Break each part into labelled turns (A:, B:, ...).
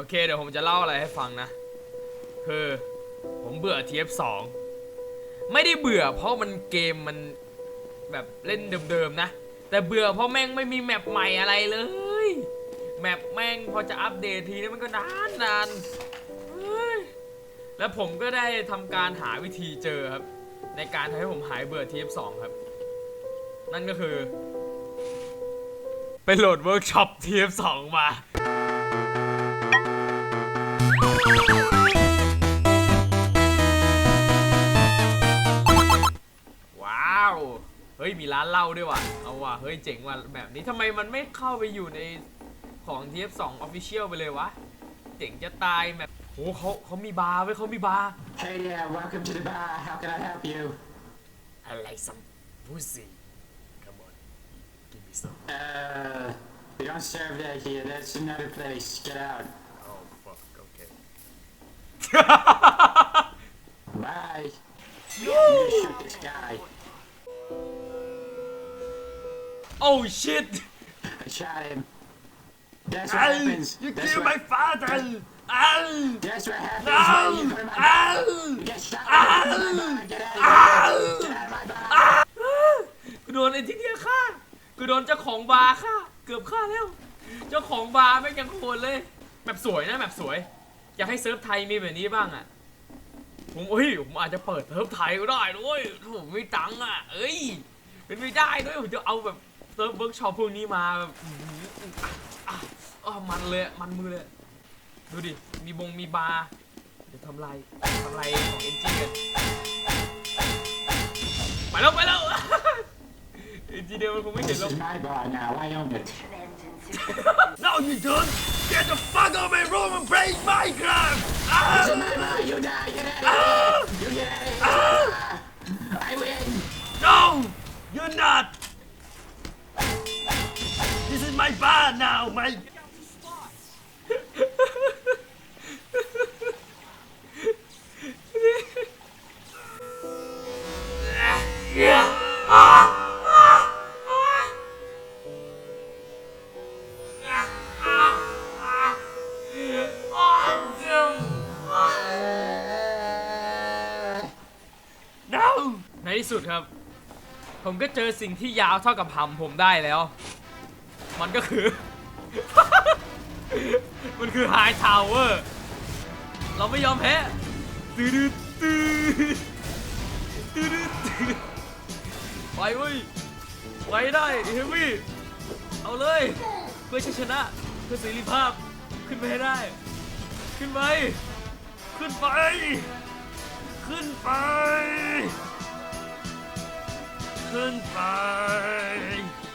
A: โอเค เดี๋ยวผมจะเล่าอะไรให้ฟังนะ คือ ผมเบื่อ TF2 ไม่ได้เบื่อเพราะมันเกมมันแบบเล่นเดิมๆนะ แต่เบื่อเพราะแม่งไม่มีแมปใหม่อะไรเลย แมปแม่งพอจะอัปเดตทีนี้มันก็นานนานแล้วผมก็ได้ทำการหาวิธีเจอครับ ในการทำให้ผมหายเบื่อ TF2 ครับ นั่นก็คือ ไปโหลดเวิร์กช็อป TF2 มา ฮ้ยมีร้านเหล้าด้วยว่ะ เอาว่ะ เฮ้ยเจ๋งว่ะแบบนี้ทำไมมันไม่เข้าไปอยู่ในของ TF2 Official ไปเลยวะ เจ๋งจะตายแบบโหเขาเขามีบาร์ไว้ยเขามีบาร์
B: Hey there, welcome to the bar. How can I help you?
A: I like some pussy come on give me some
B: Uh, we don't serve that here. That's another place. Get out.
A: oh fuck okay oh shit
B: I shot him. That's what happens.
A: you
B: That's
A: killed
B: what,
A: my father Ow!
B: That's what happens when you put him on
A: Ow!
B: You get shot. Ow! Get out of here. Get out of my bar.
A: กูโดนไอ้ที่เดียฆ่ากูโดนเจ้าของบาร์ฆ่าเกือบฆ่าแล้ว เจ้าของบาร์แม่งยังโหดเลยแบบสวยนะแบบสวย อยากให้เซิร์ฟไทยมีแบบนี้บ้างอะ ผมเฮ้ยผมอาจจะเปิดเซิร์ฟไทยก็ได้ด้วยถ้าผมไม่ตังค์อะ เอ้ยเป็นไม่ได้ด้วยผมจะเอาแบบ เซิร์ฟเวิร์กช็อปพวกนี้มาแบบอื้อหืออะอะอะมันเลยอะมันมือเลย ดูดิ มีบงมีบาร์เดี๋ยวทำลายทำลายของเอ็นจีกันไปแล้วไปแล้วเอ็นจีเดียวมันคงไม่เห็น
B: This
A: หรอก
B: is my bar now. I own it.
A: No you don't Get the fuck out of my room and break Minecraft
B: This is my bar.
A: ผมก็เจอสิ่งที่ยาวเท่ากับหำผมได้แล้ว มันก็คือ มันคือไฮทาวเวอร์ เราไม่ยอมแพ้ตื้อตื้อตื้อตื้อไปเว้ยไปได้เฮฟวี่เอาเลย เพื่อชัยชนะเพื่อเสรีภาพขึ้นไปให้ได้ ขึ้นไป ขึ้นไป ขึ้นไป ขึ้นไป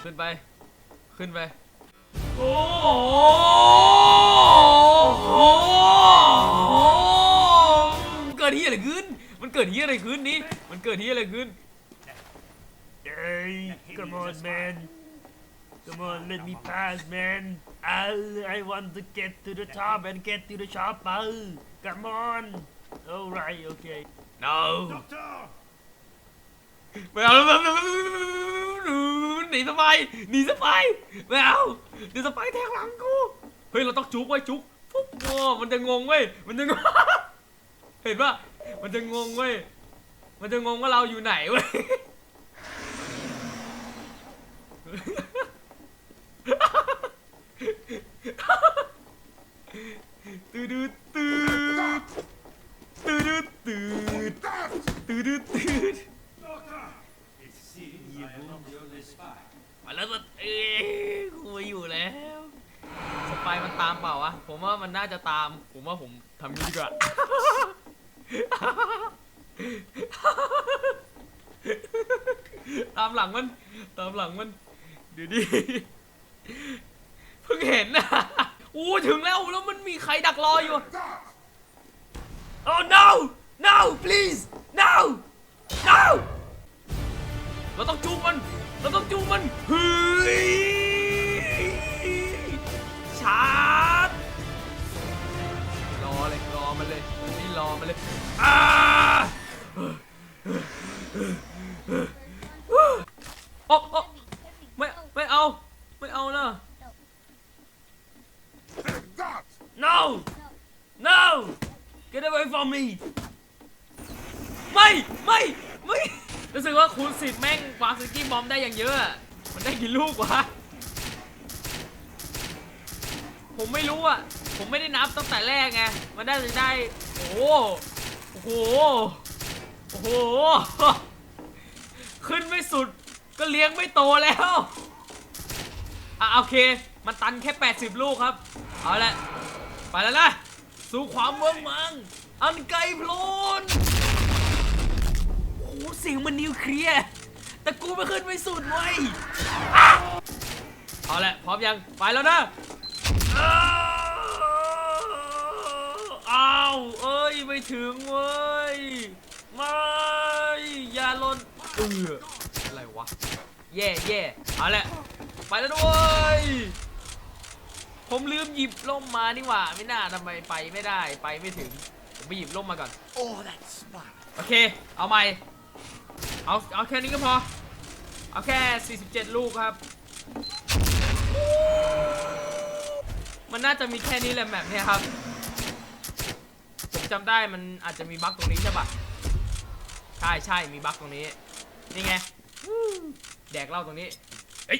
A: ขึ้นไป ขึ้นไป โอ้โหโเกิดที่อะไรขึ้น มันเกิดที่อะไรขึ้นนี่ มันเกิดที่อะไรขึ้น
C: Hey, come on, man. Come on, let me pass, man. I, I want to get to the top and get to the chopper. Come on. All right, okay.
A: no ไม่เอาหนีสไปหนีสไปไม่เอาหนีสไปแทงหลังกู เฮ้ยเราต้องจุกไว้จุกปุ๊บโอ้มันจะงงเว้ย มันจะงง เห็นปะมันจะงงเว้ย มันจะงงว่าเราอยู่ไหนเว้ยตืดตืดตืดตืดตืดตืดตืด มาแล้วก็เอ้ยกูไม่อยู่แล้วสไปายมันตามเปล่าวะ ผมว่ามันน่าจะตาม ผมว่าผมทำนี้ดีกว่า ตามหลังมัน ตามหลังมันเดี๋ยวดิเพิ่งเห็นนะอู้ถึงแล้วแล้วมันมีใครดักรออยู่ Oh no no please no no เราต้องจูงมัน เราต้องจูงมันเฮ้ยชาร์จรอเลยรอมันเลยนี่รอมันเลยอ้าโอ๊ะโอ๊ะไม่ ไม่เอา ไม่เอานะ
C: No!
A: get away from me ไม่ไม่ไม่รู้สึ กว่าคูณสิบแม่งวางสกี้บอมได้อย่างเยอะมันได้กี่ลูกวะผมไม่รู้อะผมไม่ได้นับตั้งแต่แรกไงมันได้จะได้โอ้โหโอ้โหโอ้โหขึ้นไม่สุดก็เลี้ยงไม่โตแล้วอะโอเค มันตันแค่ 80 ลูกครับ เอาละไปแล้วนะสู่ความเมืองมังอันไกลโพลน เสียงมันนิวเคลียร์แต่กูไม่ขึ้นไม่สุดเว้ยอะเอาละพร้อมยังไปแล้วนะอ้าวอ้าวเอ้ยไม่ถึงเว้ยไม่อย่าหล่นเอออะไรวะแย่แย่เอาละไปแล้วด้วยผมลืมหยิบล่มมานี่หว่าไม่น่าทำไมไปไม่ได้ไปไม่ถึงผมไปหยิบล่มมาก่อน
C: Oh, that's smart.
A: โอเค เอาใหม่ เอาเอาแค่นี้ก็พอ เอาแค่ 47 ลูกครับ มันน่าจะมีแค่นี้แหละแมปเนี่ยครับ ผมจำได้มันอาจจะมีบั๊กตรงนี้ใช่ปะใช่ใช่มีบั๊กตรงนี้ นี่ไง แดกเหล้าตรงนี้เอ้ย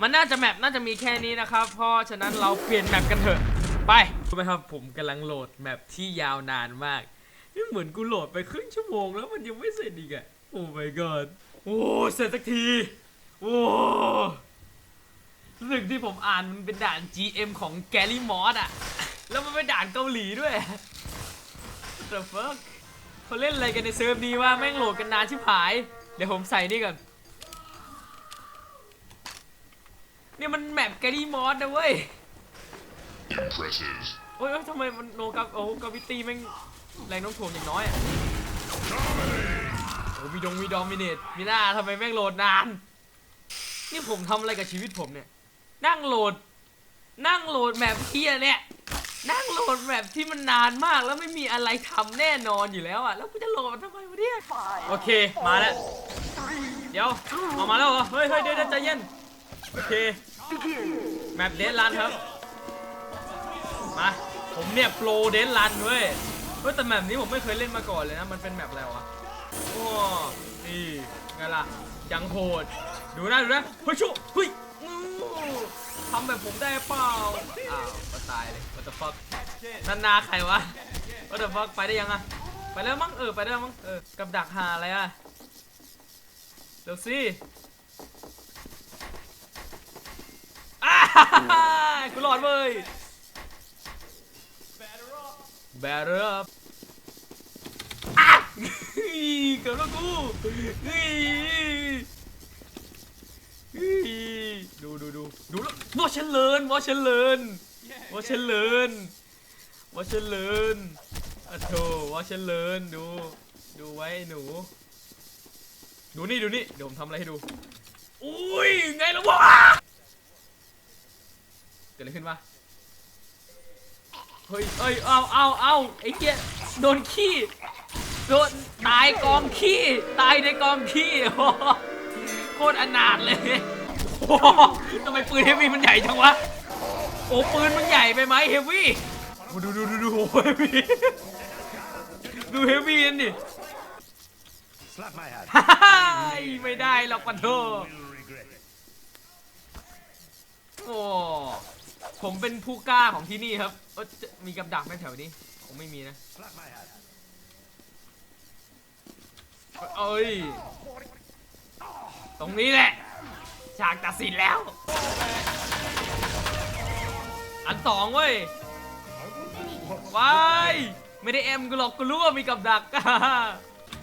A: มันน่าจะแมปน่าจะมีแค่นี้นะครับ เพราะฉะนั้นเราเปลี่ยนแมปกันเถอะ ไปรู้ไหมครับผมกำลังโหลดแมปที่ยาวนานมาก นี่เหมือนกูโหลดไปครึ่งชั่วโมงแล้วมันยังไม่เสร็จอีกอะโอ้ my god โอ้เสร็จสักที โอ้รู้สึกที่ผมอ่านมันเป็นด่าน GM ของแกลลี่มอสอะแล้วมันเป็นด่านเกาหลีด้วย What the fuck เขาเล่นอะไรกันในเซิร์ฟนี้ว่าแม่งโหลดกันนานชิบหาย เดี๋ยวผมใส่นี่ก่อนนี่มันแมปแกลลี่มอสนะเว้ย
D: Impressive.
A: โอ้ยเอ้ยทำไมมันโนกับโอ้กาวิตี้แม่ง แรงโน้มถ่วงอย่างน้อยอะโอ้มีดงมีดอมิเนตมีหน้าทำไมแม่งโหลดนาน นี่ผมทำอะไรกับชีวิตผมเนี่ย นั่งโหลด นั่งโหลดแมปเฮียเนี่ย นั่งโหลดแมปที่มันนานมากแล้วไม่มีอะไรทำแน่นอนอยู่แล้วอะ แล้วกูจะโหลดมันทำไมวะเนี่ย โอเค มาแล้ว เดี๋ยวออกมาแล้วเหรอ เฮ้ยเฮ้ยเดี๋ยวเดี๋ยวใจเย็น โอเค แมปเดนลันครับ มา ผมเนี่ยโปรเดนลันเว้ย เฮ้ยแต่แมปนี้ผมไม่เคยเล่นมาก่อนเลยนะ มันเป็นแมปอะไรวะโอ้นี่ไงล่ะยังโหด ดูนะดูนะเฮ้ยชุเฮ้ยทำแบบผมได้เปล่า อ้าวก็ตายเลย what the fuck นันนาใครวะ what the fuck ไปได้ยังอะไปแล้วมั้งเออไปได้แล้วมั้งเออกับดักหาอะไรอะเดี๋ยวสิอ้าฮ่าฮ่ากูหลอดเว้ย Better up อะเฮ้ยเกือบแล้วกูเฮ้ยเฮ้ยดูดูดูดูแล้ววอชเลินวอชเลินวอชเลินวอชเลินอะโถวอชเลินดูดูไว้หนู ดูนี่ดูนี่เดี๋ยวผมทำอะไรให้ดูอุ้ยไงล่ะวะเกิดอะไรขึ้นวะ เฮ้ยเอ้ยเอาเอาเอาไอ้เหี้ยโดนขี้โดนตายกองขี้ตายในกองขี้โอ้โหโคตรอนาถเลยโอ้โหทำไมปืนเฮฟวี่มันใหญ่จังวะโอ้ปืนมันใหญ่ไปไหมเฮฟวี่โอ้ดูดูดูดูโอ้เฮฟวี่ดูเฮฟวี่นั่นดิ
C: Slap my hand.
A: ฮ่าฮ่าไม่ได้หรอกปะโท
C: Will regret it.
A: โอ้ ผมเป็นผู้กล้าของที่นี่ครับเอ้ยจะมีกับดักไหมแถวนี้คงไม่มีนะ เอ้ย ตรงนี้แหละ ฉากตัดสินแล้ว อันสองเว้ยว้ายไม่ได้แอมกูหรอกกูรู้ว่ามีกับดัก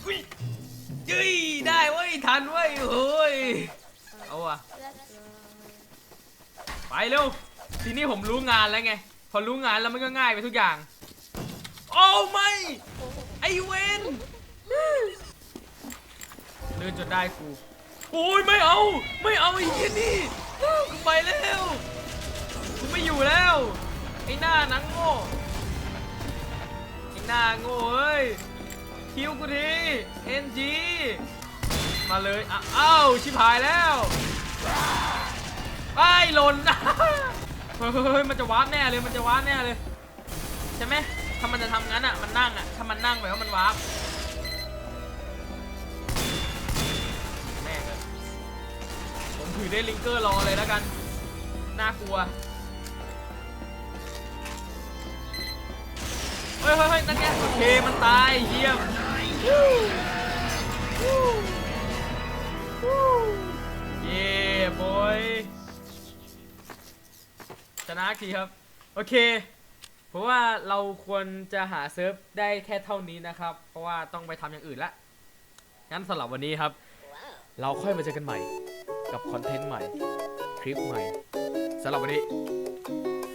A: อุ้ยยุ้ยได้เว้ยทันเว้ยเฮ้ยเอาว่ะไปเร็ว ทีนี้ผมรู้งานแล้วไง พอรู้งานแล้วมันก็ง่ายไปทุกอย่าง โอ้ไม่ ไอเวนเลื่อนจนได้กูโอ้ยไม่เอา ไม่เอาไอ้เหี้ยนี่กูไปแล้วกูไม่อยู่แล้ว ไอ้หน้านังโง่ไอ้หน้าโง่เอ้ยคิวกูทีเอ็นจีมาเลยอ้าวชิบหายแล้วไอ้หล่น เฮ้ยมันจะวาร์ปแน่เลยมันจะวาร์ปแน่เลยใช่ไหมถ้ามันจะทำงั้นอะมันนั่งอะถ้ามันนั่งแบบว่ามันวาร์ปแม่เลยผมถือได้ลิงเกอร์รอเลยแล้วกันน่ากลัวเฮ้ยเฮ้ยนั่นไงโอเคมันตายเยี่ยมเย้บอย ชนะทีครับ โอเค เพราะว่าเราควรจะหาเซิร์ฟได้แค่เท่านี้นะครับ เพราะว่าต้องไปทำอย่างอื่นละงั้นสำหรับวันนี้ครับ เราค่อยมาเจอกันใหม่ กับคอนเทนต์ใหม่ คลิปใหม่สำหรับวันนี้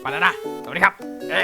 A: ไปแล้วนะสวัสดีครับเอ๊